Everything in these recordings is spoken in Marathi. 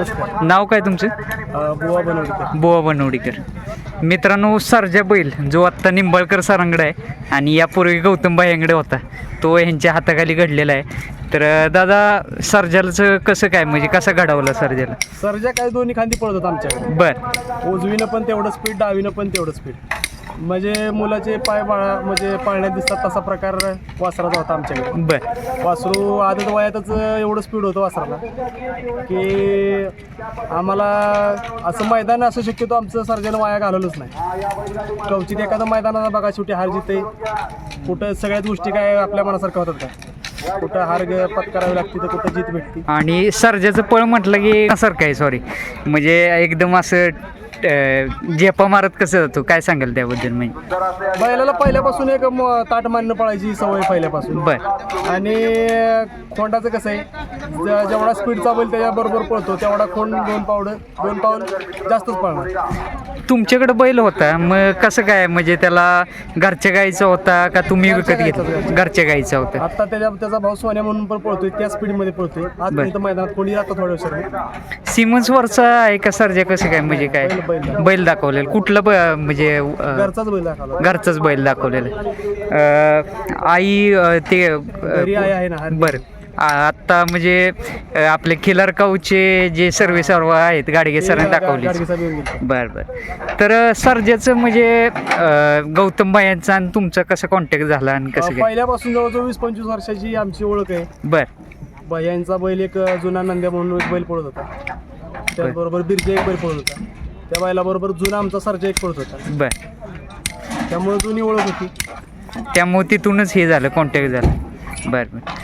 नमस्कार. नाव काय तुमचं? अ, बुवा बनवते बोवा बनवडीकर. मित्रांनो सरजा बैल जो आत्ता निंबाळकर सरांकडे आहे आणि यापूर्वी गौतम भायांकडे होता तो ह्यांच्या हाताखाली घडलेला आहे. तर अं, दादा सरजालचं कसं काय म्हणजे कसं घडवलं सरजाला? सरजा काय दोन्ही खांदी पळत होता आमच्याकडे. बर. उजवीनं पण तेवढं स्पीड डावीनं पण तेवढं स्पीड म्हणजे मुलाचे पाय बाळा म्हणजे पाळण्यात दिसतात तसा प्रकार वासराचा होता आमच्याकडे. बर. वासरू आदत वयातच एवढं स्पीड होतं वासराला की आम्हाला असं मैदान असं शक्यतो आमचं सर्जन वाया घालवलंच नाही. कवचित एखादं मैदानाला बघा शेवटी हार जिते कुठं सगळ्याच गोष्टी काय आपल्या मनासारख्या होतात का कुठं हार ग- पत्करावी लागते तर कुठं जीत भेटते. आणि सरजाचं पळ म्हटलं की सारखं आहे सॉरी म्हणजे एकदम असं झेपा मारत कसं जातो काय सांगाल त्याबद्दल म्हणजे? बैलाला पहिल्यापासून एक म- ताट मानणं पळायची सवय पहिल्यापासून. बर. आणि खोंडाचं कसं आहे ज- जेवढा स्पीडचा बैल त्याच्याबरोबर पळतो तेवढा खोंड दोन पावड दोन पाऊल जास्तच पळणार. तुमच्याकडे बैल होता मग कसं काय? म्हणजे त्याला घरच्या गाईचा होता का तुम्ही विकत घेतला? घरच्या. गाईचा होता. आता त्याच्या त्याचा भाऊ सोन्या म्हणून पण पळतोय त्या स्पीडमध्ये पळतोय. आज बर. इथं मैदानात कोणी आता थोड्या वर्षाने? सिमन्स वरचा आहे का सरजा कसं काय? म्हणजे काय? बैल- बैल. बैल दाखवलेलं. कुठलं ब- म्हणजे अं, घरचाच बैल दाखवला. घरचंच बैल दाखवलेलं. अं, आई अं, ते घरी आई आहे ना, हरणी. बर. आत्ता म्हणजे आपले खिलार काऊचे जे सर्वे सर्व आहेत गाडगे सरांनी दाखवले. बर बर. तर सर्जाचं म्हणजे गौतम भायांचा आणि तुमचा कसा कॉन्टॅक्ट झाला आणि कसं काय? पहिल्यापासून जवळजवळ वीस पंचवीस वर्षाची आमची ओळख आहे. बर. भैयांचा बैल एक जुना नंद्या म्हणून एक बैल पळत होता. त्याचबरोबर बिरजा एक बैल पळत होता. त्या बैलाबरोबर जुना आमचा सर्जा एक पळत होता. बर. त्यामुळे जुनी ओळख होती. त्यामुळे तिथूनच हे झालं कॉन्टॅक्ट झालं. बरं बरं.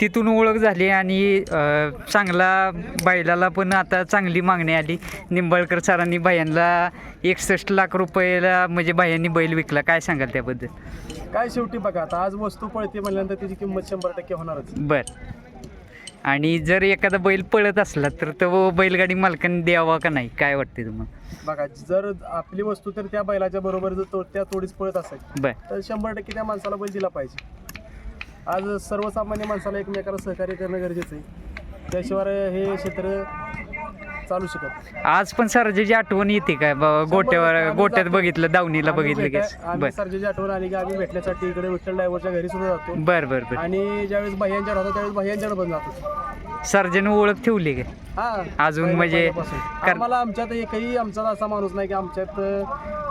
तिथून ओळख झाली आणि चांगला बैलाला पण आता चांगली मागणी आली. निंबाळकर सरांनी बायांना एकसष्ट लाख रुपयाला म्हणजे बायांनी बैल विकला. काय सांगाल त्याबद्दल? काय शेवटी बघा आता आज वस्तू पळते म्हणल्यानंतर त्याची किंमत शंभर टक्के होणारच. बरं. आणि जर एखादा बैल पळत असला तर तो बैलगाडी मालकाने द्यावा का नाही? काय वाटते तुम्हाला? बघा जर आपली वस्तू तर त्या बैलाच्या बरोबर जर तो त्या तोडीच पळत असेल बरं. तर शंभर टक्के त्या माणसाला बैल दिला पाहिजे. आज सर्वसामान्य माणसाला एकमेकाला सहकार्य करणं गरजेचं आहे. त्याशिवाय हे क्षेत्र चालू शकत. आज पण सरजेची आठवण येते काय? ब- गोट्यावर गोट्यात बघितलं दावणीला बघितलं की आम्ही सर्जेची आठवण आली की आम्ही भेटण्यासाठी इकडे विठ्ठल ड्रायव्हरच्या घरी सुद्धा जातो. बरं बरं बरं. आणि ज्यावेळेस भैयांच्या होता त्यावेळेस भैयांच्याकडे पण जातो. सर्जन ओळख ठेवली काय? अजून म्हणजे आम्हाला आमच्यात एकही आमचा असा माणूस नाही की आमच्यात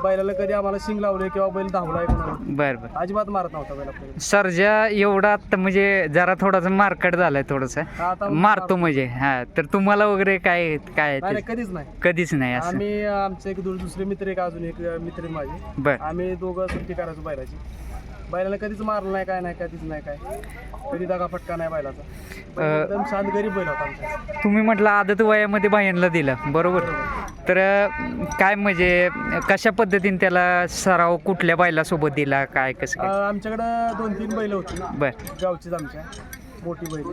बैलाला कधी आम्हाला शिंग लावले किंवा बैल धावलाय बरं बरं. अजिबात मारत नव्हता बैल सर्जा एवढा आता म्हणजे जरा थोडासा मार्केट झालाय थोडंसं. मारतो म्हणजे. हा तर तुम्हाला वगैरे काय काय कधीच नाही. कधीच नाही आम्ही आमचे एक दुसरे मित्र एक अजून एक मित्र माझे. बर. आम्ही दोघं सुट्टी करायचो बैलाची. बैलाला कधीच मारलं नाही काय नाही कधीच नाही काय. कधी दगा फटका नाही बैलाचा. बैल अं, एकदम शांत गरीब बैल होता आमचा तुम्ही म्हटलं आदत वयामध्ये बायांना दिलं बरोबर. तर अं, काय म्हणजे कशा पद्धतीने त्याला सराव कुठल्या बैलासोबत दिला काय कसं काय? अं, आमच्याकडं दोन तीन बैल होती. बर. गावचीच आमच्या. मोठी बैल.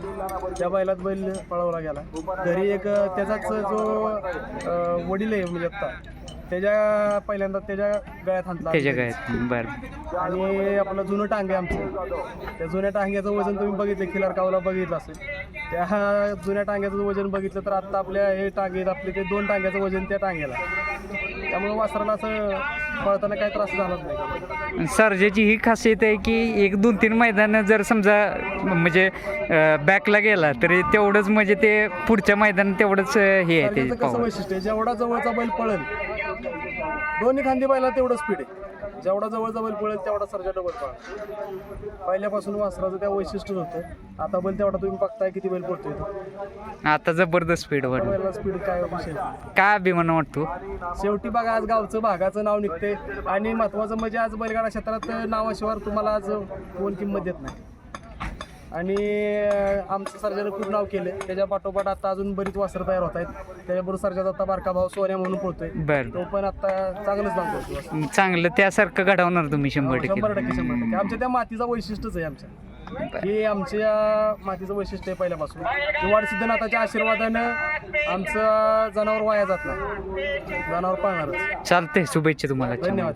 त्या बैलात बैल पळवला गेला. घरी एक अं, त्याचाच जो अं, वडील आहे म्हणजे आत्ता त्याच्या पहिल्यांदा त्याच्या गळ्यात हाणला त्याच्या काय बरं. आणि आपलं जुनं टांगे आमचं. त्या जुन्या टांग्याचं वजन तुम्ही बघितलं खिलार कावला बघितलं असेल. त्या जुन्या टांग्याचं वजन बघितलं तर आत्ता आपल्या हे टांगे आपले ते दोन टांग्याचं वजन त्या टांग्याला. त्यामुळे वासराला असं पळताना काही त्रास झालाच नाही. सर्जाची ही खासियत आहे की एक दोन तीन मैदान जर समजा म्हणजे बॅकला गेला तरी तेवढंच म्हणजे ते पुढच्या मैदानात तेवढंच अं, हे आहे त्याचं कसं power. वैशिष्ट्य आहे? जेवढा जवळचा बैल पळेल दोन्ही खांदी बैला तेवढं स्पीड आहे. जेवढा जवळचा बैल पळेल तेवढा सरजा डबल पळेल पहिल्यापासून वासराचं त्या वैशिष्ट्यच होतं. आता बैल तेवढा तुम्ही बघताय किती बैल पळतोय तो. आता जबरदस्त स्पीड बैलाला स्पीड काय. काय अभिमान वाटतो? शेवटी बघा आज गावचं भागाचं नाव निघते आणि महत्वाचं म्हणजे आज बैलगाडा क्षेत्रात नावाशिवाय तुम्हाला आज कोण किंमत देत नाही. आणि आमचं सर्जानं खूप नाव केलं त्याच्या पाठोपाठ आता अजून बरीच वासरं तयार होत आहेत. त्याच्याबरोबर सर्जाचा आता बारका भाव सोन्या म्हणून पळतोय. बरं. तो पण आता चांगलंच नाव करतो. चांगलं त्यासारखं घडवणार तुम्ही शंभर हो, शंभर टक्के टक्के शंभर टक्के. आमच्या त्या मातीचा वैशिष्ट्यच आहे आमच्या. हे आमच्या मातीचं वैशिष्ट्य आहे पहिल्यापासून. की वाडसिद्धनाथाच्या आशीर्वादानं आमचं जनावर वाया जात नाही. जनावर पाळणारच. चालतंय शुभेच्छा तुम्हाला. धन्यवाद.